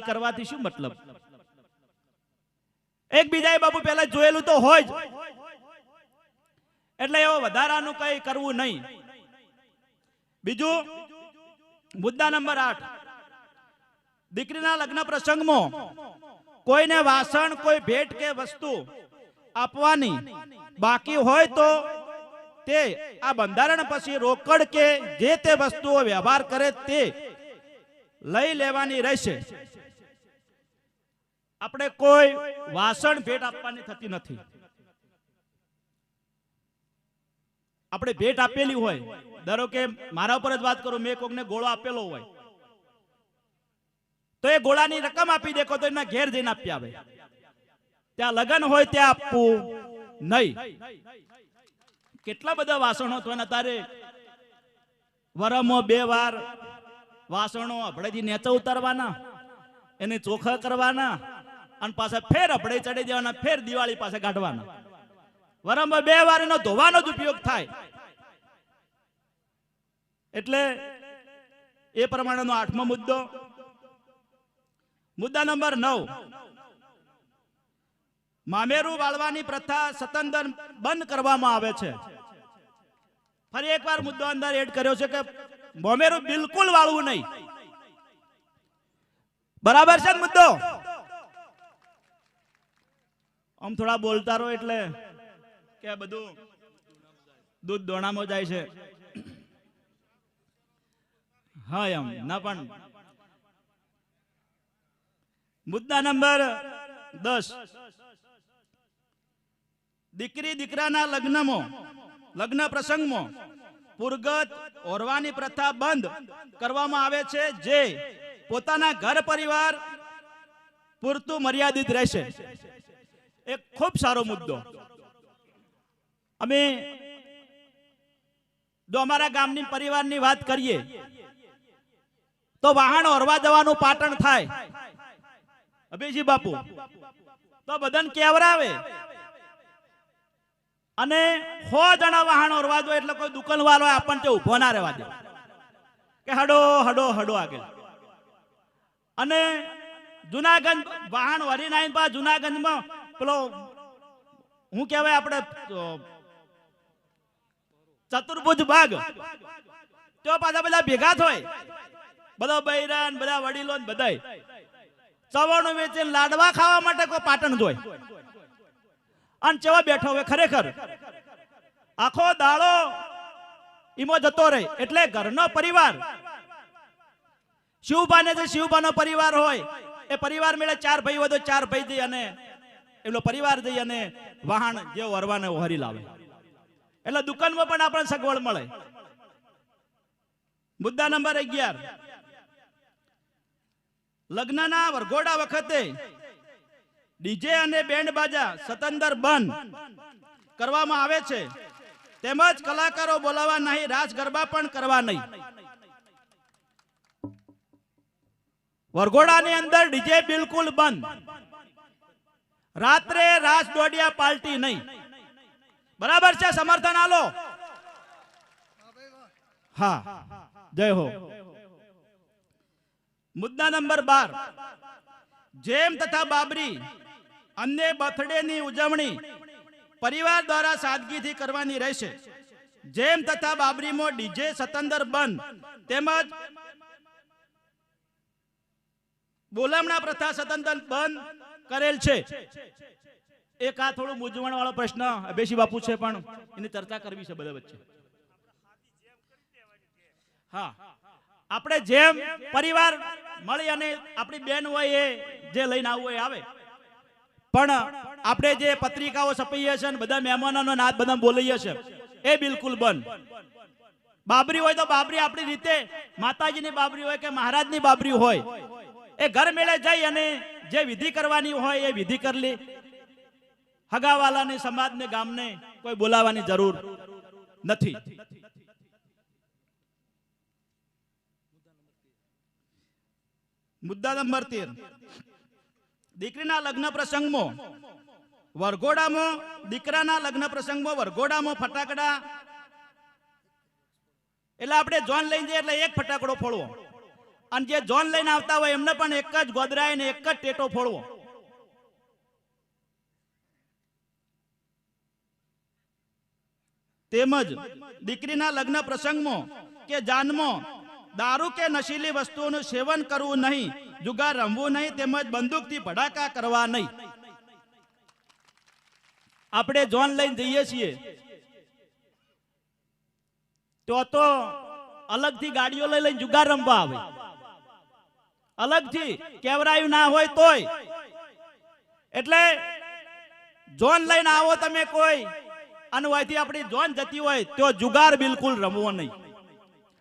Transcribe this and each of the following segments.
લાગી કરવાથી શું મતલબ? એકબીજાએ બાપુ પહેલા જોયેલું તો હોય એટલે એવો વધારાનું કઈ કરવું નહીં. બીજું, મુદ્દા નંબર આઠ. દીકરીના લગ્ન પ્રસંગમાં કોઈને વાસણ, કોઈ ભેટ કે વસ્તુ આપવાની બાકી હોય તો તે આ બંધારણ પછી રોકડ કે જે તે વસ્તુઓ વ્યવહાર કરે તે લઈ લેવાની રહેશે. આપણે કોઈ વાસણ ભેટ આપવાની થતી નથી. આપણે ભેટ આપેલી હોય, ધારો કે મારા ઉપર જ વાત કરું, મેં કોકને ગોળો આપેલો હોય. તો એ ગોળાની રકમ આપી દેખો તો એના ઘેર જઈને આપી આવે. ત્યાં લગ્ન હોય ત્યાં આપવું નહીં. કેટલા બધા વાસણો તો તારે વરમો બે વાર વાસણો અભળેથી નેચા ઉતારવાના, એને ચોખા કરવાના અને પાછા ફેર અપડે ચડી દેવાના ફેર દિવાળી પાસે કાઢવાના વરમમાં બે વાર એનો ધોવાનો જ ઉપયોગ થાય. એટલે એ પ્રમાણેનો આઠમો મુદ્દો. મુદ્દા નંબર નવ. મામેરું વાળવાની પ્રથા સતંદર બંધ કરવામાં આવે છે. ફરી એકવાર મુદ્દો અંદર એડ કર્યો છે કે મોમેરું બિલકુલ વાળવું નહીં. બરાબર છે મુદ્દો? આમ થોડા બોલતા રહો એટલે કે બધું દૂધ દોણામાં જાય છે. હા, એમ. ના, પણ મુદ્દા નંબર દસ. દીકરી, દીકરાના લગ્નમાં, લગ્ન પ્રસંગમાં પુરગત ઓરવાની પ્રથા બંધ કરવામાં આવે છે, જે પોતાના ઘર પરિવાર પૂરતું મર્યાદિત રહેશે. એક ખૂબ સારો મુદ્દો. અમે જો અમારા ગામની પરિવારની વાત કરીએ, તો વાહન ઓરવા જવાનું પાટણ થાય. અભિજી બાપુ, તો બધાને કેવરાવે? અને સો જણા વાહન ઓરવા દો એટલે કોઈ દુકાન વાળો આપણને તે ઊભો ના રહેવા દે. કે હડો હડો હડો આગળ. અને જુનાગંજ વાહન વરી નાઈન પા જુનાગંજમાં પેલો, હું કહેવાય આપણે ચતુર્ભુજ બાગ તો પાછા બધા ભેગા થાય. બધા બૈરાન બધા વડીલો બધા ચવાણું વેચીને લાડવા ખાવા માટે કોઈ પાટણ જોય. અને ચેવા બેઠો હોય ખરેખર. આખો દાડો ઈમો જતો રહે. એટલે ઘરનો પરિવાર. શિવભાને જે શિવભાનો પરિવાર હોય, એ પરિવાર મેળે ચાર ભાઈ હોય તો ચાર ભાઈ અને એમનો પરિવાર જઈ અને વાહન જે વરવાને હરી લાવે. એટલે દુકાનમાં પણ આપણને સગવડ મળે. મુદ્દા નંબર અગિયાર. લગ્નના વરઘોડા વખતે ડીજે અને બેન્ડ બાજા સતંદર બંધ કરવામાં આવે છે. તેમજ કલાકારો બોલાવા નહીં, રાસ ગરબા પણ કરવા નહીં. વરઘોડાની અંદર ડીજે બિલકુલ બંધ. રાત્રે રાસ દોડિયા પાર્ટી નહીં. બરાબર છે, સમર્થન આલો? હા, જય હો. મુદ્દા નંબર બાર. જેમ તથા બાબરી અન્ય બર્થડે ની ઉજવણી પરિવાર દ્વારા સાદગીથી કરવાની રહેશે. જેમ તથા બાબરીમાં ડીજે સતંદર બંધ, તેમજ બોલામણા પ્રથા સદંતન બંધ કરેલ છે. એક આ થોડું મૂંઝવણ વાળો પ્રશ્ન અભેશી બાપુ છે પણ એની ચર્ચા કરવી છે બધા વચ્ચે. હા, આપણે જેમ પરિવાર મળી અને આપણી બેન હોય એ જે લઈને આવવું એ આવે. પણ આપણે જે પત્રિકાઓ છપીએ છે બધા મહેમાનોનો નાદ બધા બોલીએ છે એ બિલકુલ બંધ. બાબરી હોય તો બાબરી આપણી રીતે માતાજીની બાબરી હોય કે મહારાજની બાબરી હોય. એ ઘર મેળે જઈ અને જે વિધિ કરવાની હોય એ વિધિ કરલી હગાવાલાને, સમાજને, ગામને કોઈ બોલાવાની જરૂર નથી. મુદ્દા નંબર તેર. દીકરીના લગ્ન પ્રસંગમાં વરઘોડામાં, દીકરાના લગ્ન પ્રસંગમાં વરઘોડામાં ફટાકડા, એટલે આપણે જોન લઈ જઈએ એટલે એક ફટાકડો ફોડવો. અને જે જોન લઈને આવતા હોય એમને પણ એક જ ગોદરાય ને એક જ ટેટો ફોડવો. તેમજ દીકરીના લગ્ન પ્રસંગમાં કે જાનમાં દારૂ કે નશીલી વસ્તુઓનું સેવન કરવું નહીં, જુગાર રમવું નહીં, તેમજ બંદૂકથી ભડાકા કરવા નહીં. આપણે જોન લઈને જઈએ છીએ. તો તો અલગથી ગાડીઓ લઈ લઈને જુગાર રમવા આવે. અલગથી કેવરાયું ના હોય તોય. એટલે જોન લઈને આવો તમે કોઈ. અને અહીંથી આપણી જોન જતી હોય તો જુગાર બિલકુલ રમવો નહીં.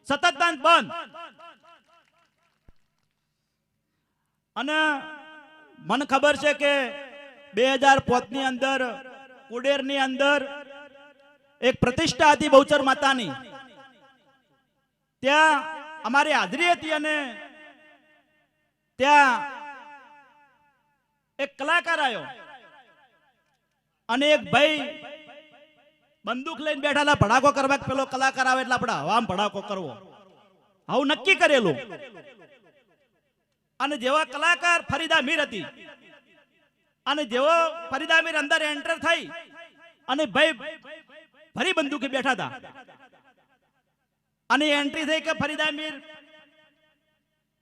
સતત બંધ. અને મને ખબર છે કે બે હજારની અંદર કુડેરની અંદર એક પ્રતિષ્ઠા હતી બહુચર માતાની. ત્યાં અમારી હાજરી હતી અને ત્યાં એક કલાકાર આવ્યો. અને એક ભાઈ બંદૂક લઈને બેઠાલા, ભડાકો કરવા પેલો કલાકાર આવે એટલે આપણે હવામાં ભડાકો કરવો. આવું નક્કી કરેલું. અને જેવા કલાકાર ફરીદા મીર હતી, અને જેવો ફરીદા મીર અંદર એન્ટર થઈ, અને ભાઈ ફરી બંદૂકે બેઠા હતા. અને એન્ટ્રી થઈ કે ફરીદા મીર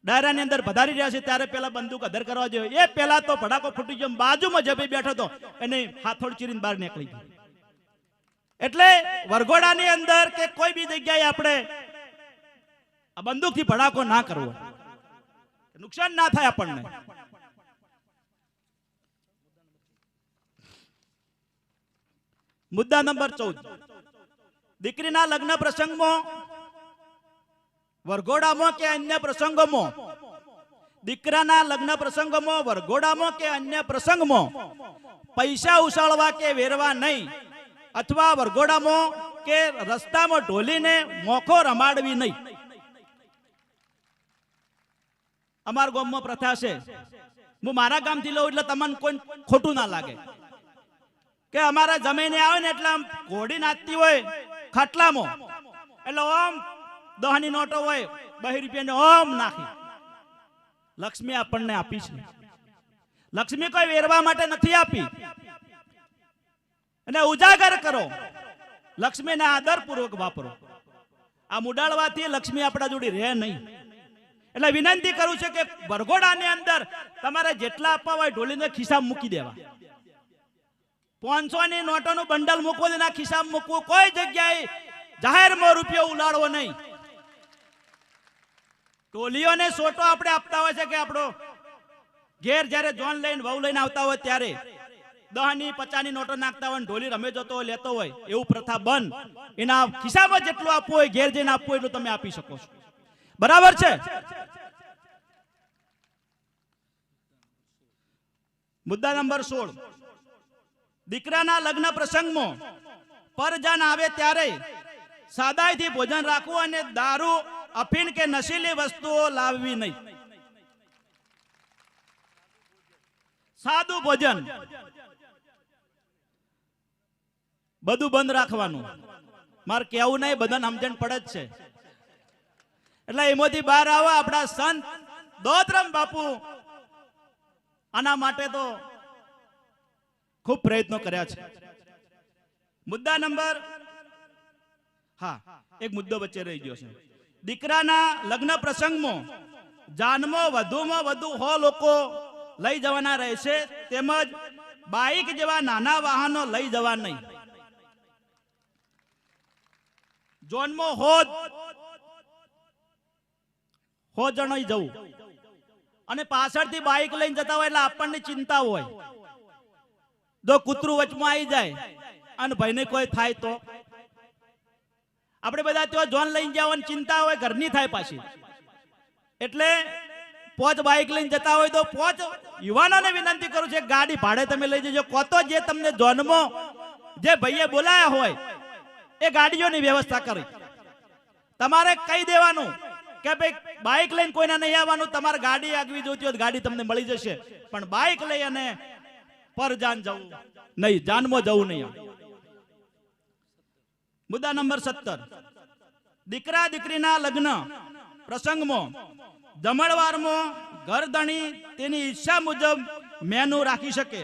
ડાયરાની અંદર પધારી રહ્યા છે, ત્યારે પેલા બંદૂક અધર કરવા જોઈએ એ પેલા તો ભડાકો ફૂટી ગયો, બાજુમાં જે બેઠો હતો. એને હાથોડ ચીરીને બહાર નીકળી ગયો. એટલે વરઘોડાની અંદર કે કોઈ બી જગ્યાએ આપણે આ બંદૂકથી ભડાકો ના કરવો નુકસાન ના થાય આપણને. મુદ્દા નંબર ચૌદ. દીકરીના લગ્ન પ્રસંગમાં વરઘોડામાં કે અન્ય પ્રસંગોમાં? દીકરાના લગ્ન પ્રસંગોમાં, વરઘોડામાં કે અન્ય પ્રસંગમાં? પૈસા ઉછાળવા કે વેરવા નહીં? અથવા વરઘોડામાં કે રસ્તામાં ઢોલીને મોખો રમાડવી નહીં? અમારા ગામમાં પ્રથા છે. હું મારા ગામથી લઉં એટલે તમને કોઈ ખોટું ના લાગે. કે અમારા જમીને આવે ને એટલે આમ ઘોડી નાચતી હોય ખાટલામાં. એટલે ઓમ દહની નોટો હોય, બહી રૂપિયાની ઓમ નાખી. લક્ષ્મી આપણને આપી છે. લક્ષ્મી કોઈ વેરવા માટે નથી આપી. અને ઉજાગર કરો. લક્ષ્મીને આદરપૂર્વક વાપરો. આ મુડાળવાથી લક્ષ્મી આપણા જોડે રહે નહીં. એટલે વિનંતી કરું છું કે વરઘોડાની અંદર તમારે જેટલા આપવા હોય ઢોલીને ખિસ્સામાં મૂકી દેવા. પાંચસો ની નોટોનું બંડલ મૂકવું એના ખિસ્સામાં મૂકવું કોઈ જગ્યાએ જાહેરમાં રૂપિયો ઉલાડવો નહીં. ટોલીઓને સોટો આપણે આપતા હોય છે કે આપણો ઘેર જ્યારે જોન લઈને, વહુ લઈને આવતા હોય ત્યારે દહની, પચાની નોટો નાખતા હોય ઢોલી રમે જતો હોય, લેતો હોય, એવું પ્રથા બંધ એના ખિસ્સામાં જેટલું આપવું હોય, ઘેર જઈને આપવું એટલું તમે આપી શકો છો. બરાબર છે? મુદ્દા નંબર સોળ. દીકરાના લગ્ન પ્રસંગમાં પરજન આવે ત્યારે સાદાઈથી ભોજન રાખવું અને દારૂ અફીણ કે નશીલી વસ્તુઓ લાવવી નહીં. સાદું ભોજન. બધું બંધ રાખવાનું. મારે કેવું નહીં, બધાને સમજણ પડે જ છે. એટલે એમાંથી બહાર આવો, આપણા સંત દોતરમ બાપુ આના માટે તો ખૂબ પ્રયત્નો કર્યા છે. મુદ્દા નંબર, હા, એક મુદ્દો વચ્ચે રહી ગયો છે. દીકરાના લગ્ન પ્રસંગમાં જાનમાં વધુમાં વધુ હો લોકો લઈ જવાના રહેશે, તેમજ બાઇક જેવા નાના વાહનો લઈ જવા નહીં. જોનમાં હોદ હો જણાઈ જવું. અને પાછળથી બાઇક લઈને જતા હોય એટલે આપણને ચિંતા હોય. જો કૂતરું વચમાં આવી જાય, અને ભાઈને કોઈ થાય તો? આપણે બધા ત્યાં જોન લઈને જવાની ચિંતા હોય, ઘરની થાય પાછી. એટલે પોચ બાઇક લઈને જતા હોય તો પોચ યુવાનોને વિનંતી કરું છું ગાડી ભાડે તમે લઈ જજો. કોતો જે તમને જોનમાં જે ભાઈએ બોલાયા હોય, એ ગાડીઓની વ્યવસ્થા કરી. તમારે કહી દેવાનું કે ભાઈ બાઇક લઈને કોઈને નહીં આવવાનું, તમારે ગાડી આગવી જોઈતી હોય ગાડી તમને મળી જશે. પણ બાઇક લઈ અને પર જાન જવું. નહીં, જાનમાં જવું નહીં. મુદ્દા નંબર સત્તર. દીકરા દીકરીના લગ્ન પ્રસંગમાં જમણવારમાં ઘરધણી તેની ઈચ્છા મુજબ મેનુ રાખી શકે.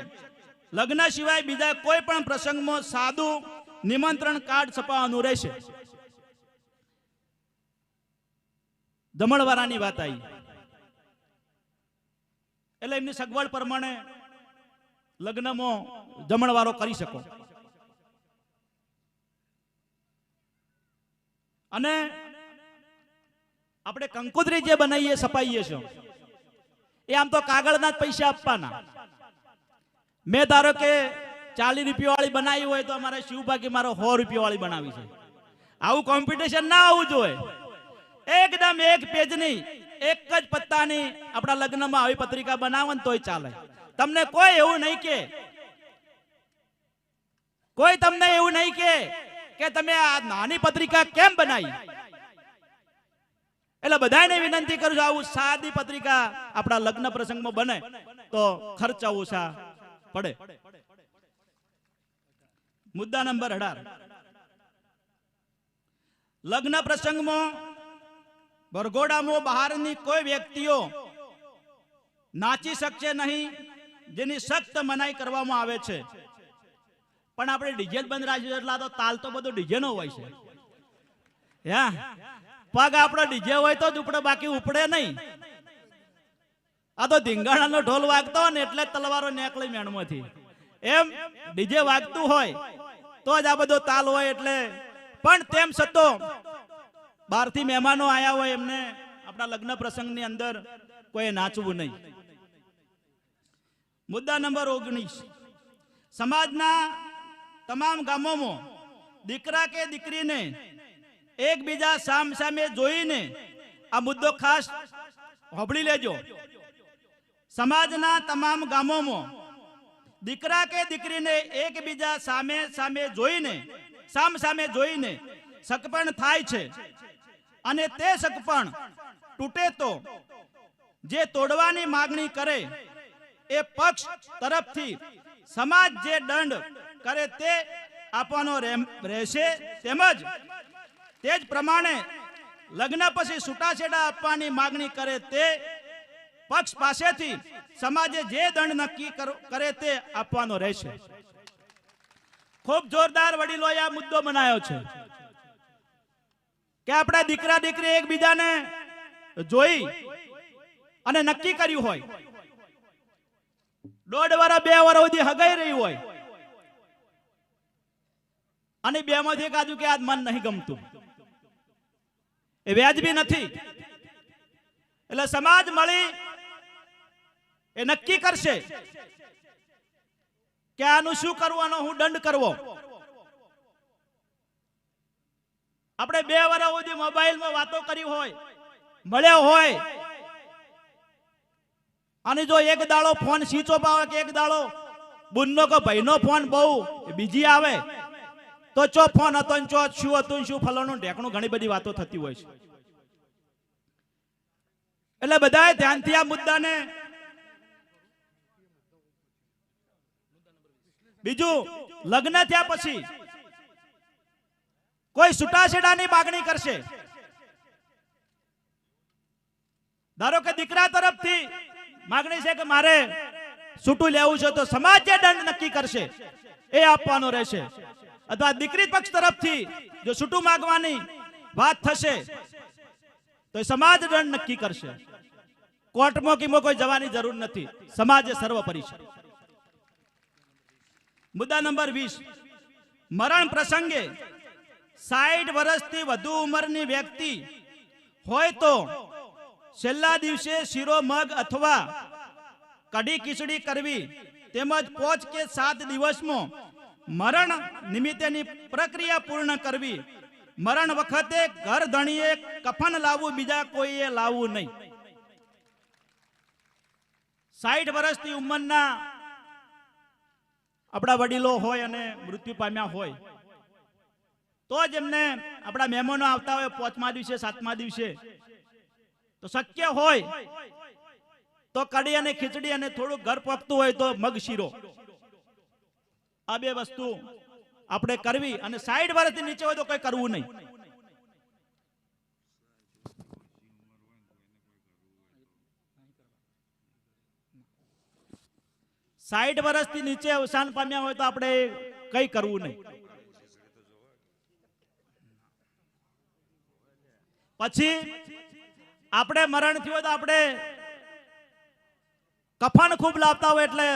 લગ્ન સિવાય બીજા કોઈ પણ પ્રસંગમાં સાદું નિમંત્રણ કાર્ડ છપાવવાનું રહેશે. દમણવાળાની વાત આવી એટલે એમની સગવડ પ્રમાણે લગ્નમાં જમણવારો કરી શકો. અને આપણે કંકોત્રી જે બનાવીએ, સપાઈએ છીએ. એ આમ તો કાગળના જ પૈસા આપવાના. મેં ધારો કે ચાલીસ રૂપિયા વાળી બનાવી હોય તો અમારે શિવભાગી મારો સો રૂપિયા વાળી બનાવી છે. આવું કોમ્પિટિશન ના આવવું જોઈએ એકદમ એક પેજની એક જ પત્તાની આપણા લગ્નમાં આવી પત્રિકા બનાવો ને તોય ચાલે. તમને કોઈ એવું નહીં કે, કોઈ તમને એવું નહીં કે કે તમે આ નાની પત્રિકા કેમ બનાવી એટલે બધાને વિનંતી કરું છું, આવું સાદી પત્રિકા આપણા લગ્ન પ્રસંગમાં બને તો ખર્ચ ઓછા પડે. મુદ્દા નંબર અઢાર. લગ્ન પ્રસંગમાં વરઘોડામાં બહારની કોઈ વ્યક્તિઓ નાચી શકશે નહીં, જેની સખ્ત મનાઈ કરવામાં આવે છે. પણ આપણે ડીજે જ બંધ રાખ્યું એટલે તો તાલ તો બધો ડીજે નો હોય છે. હે? પગ આપણો ડીજે હોય તો જ ઉપડે, બાકી ઉપડે નહીં. આ તો ધીંગાણાનો ઢોલ વાગતો ને એટલે તલવારો નેકળી મેણમાંથી. એમ ડીજે વાગતું હોય તો જ આ બધો તાલ હોય એટલે. પણ તેમ છતાં બહારથી મહેમાનો આયા હોય એમને આપણા લગ્ન પ્રસંગની અંદર કોઈ નાચવું નહીં. મુદ્દા નંબર ઓગણીસ. સમાજના તમામ ગામોમાં દીકરા કે દીકરીને એકબીજા સામ સામે જોઈને આ મુદ્દો ખાસ હોબળી લેજો. સમાજના તમામ ગામોમાં દીકરા કે દીકરીને એકબીજા સામે સામે જોઈને, સામ સામે જોઈને સકપણ થાય છે. અને તે સકપણ તૂટે તો જે તોડવાની માગણી કરે એ પક્ષ તરફથી સમાજ જે દંડ કરે તે આપવાનો રહેશે. તેમજ તે જ પ્રમાણે લગ્ન પછી છૂટાછેડા આપવાની માગણી કરે તે પક્ષ પાસેથી સમાજે જે દંડ નક્કી કરે તે આપવાનો રહેશે. ખૂબ જોરદાર વડીલોએ આ મુદ્દો બનાવ્યો છે. કે આપણા દીકરા દીકરી એકબીજાને જોઈ અને નક્કી કર્યું હોય. દોઢ વર્ષ બે વર્ષ સુધી હગાઈ રહી હોય. અને બે માંથી એક કે આજ મન નહીં ગમતું. એ વ્યાજબી નથી. એટલે સમાજ મળી એ નક્કી કરશે કે આનું શું કરવાનો, હું દંડ કરવો. આપણે બે વર્ષ સુધી મોબાઈલમાં વાતો કરી હોય, મળ્યો હોય, અને જો એક દાડો ફોન સ્વિચ ઓફ કે એક દાડો બુનનો કે ભાઈનો ફોન બહુ બીજી આવે. તો ચો ફોન હતો ચો શું હતું શું ફલાણું? ઢેકણું ઘણી બધી વાતો થતી હોય છે. એટલે બધાએ ધ્યાનથી આ મુદ્દાને બીજું, લગ્ન થયા પછી કોઈ છૂટાછેડાની માગણી કરશે. ધારો કે દીકરા તરફથી માગણી છે કે મારે છૂટું લેવું છે તો સમાજ જે દંડ નક્કી કરશે. એ આપવાનો રહેશે. અથવા દીકરી પક્ષ તરફથી જો છૂટું માંગવાની વાત થશે, તો સમાજ દંડ નક્કી કરશે. કોર્ટમાં કીમાં કોઈ જવાની જરૂર નથી. સમાજ એ સર્વોપરી છે. મુદ્દા નંબર વીસ. મરણ પ્રસંગે સાઠ વર્ષથી વધુ ઉંમરની વ્યક્તિ હોય તો છેલ્લા દિવસે શીરો, મગ અથવા કઢી ખીચડી કરવી તેમજ પોચ કે સાત દિવસમાં મરણ નિમિત્તેની પ્રક્રિયા પૂર્ણ કરવી. મરણ વખતે ઘર ધણીએ કફન લાવવું, બીજા કોઈએ લાવવું નહીં. સાઠ વર્ષની ઉંમરના આપણા વડીલો હોય અને મૃત્યુ પામ્યા હોય, તો જ એમને આપણા મહેમાનો આવતા હોય પાંચમા દિવસે, સાતમા દિવસે. તો શક્ય હોય તો કઢી અને ખીચડી અને થોડું ઘર પકતું હોય તો મગ શીરો. આ બે વસ્તુ આપણે કરવી અને સાઈડ વાળાથી નીચે હોય તો કઈ કરવું નહીં. સાઈઠ વર્ષથી નીચે અવસાન પામ્યા હોય તો આપણે કઈ કરવું નહીં. પછી આપણે મરણ થયું હોય તો આપણે કફન ખૂબ લાવતા હોય એટલે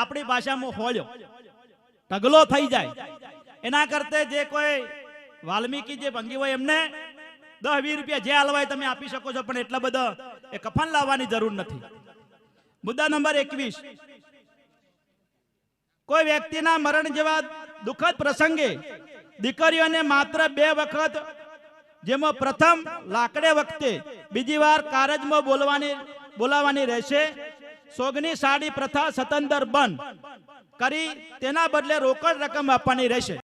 આપણી ભાષામાં હોળ્યો. ઢગલો થઈ જાય. એના કરતે જે કોઈ વાલ્મીકી જે ભંગી હોય એમને દસ વીસ રૂપિયા જે હાલવાય તમે આપી શકો છો, પણ એટલા બધા એ કફન લાવવાની જરૂર નથી. મુદ્દા નંબર એકવીસ. કોઈ વ્યક્તિના મરણ જેવા દુઃખદ પ્રસંગે દીકરીઓને માત્ર બે વખત, જેમાં પ્રથમ લાકડે વખતે બીજી વાર કારજમાં બોલવાની બોલાવવાની રહેશે. સોગની સાડી પ્રથા સતંદર બંધ કરી તેના બદલે રોકડ રકમ આપવાની રહેશે.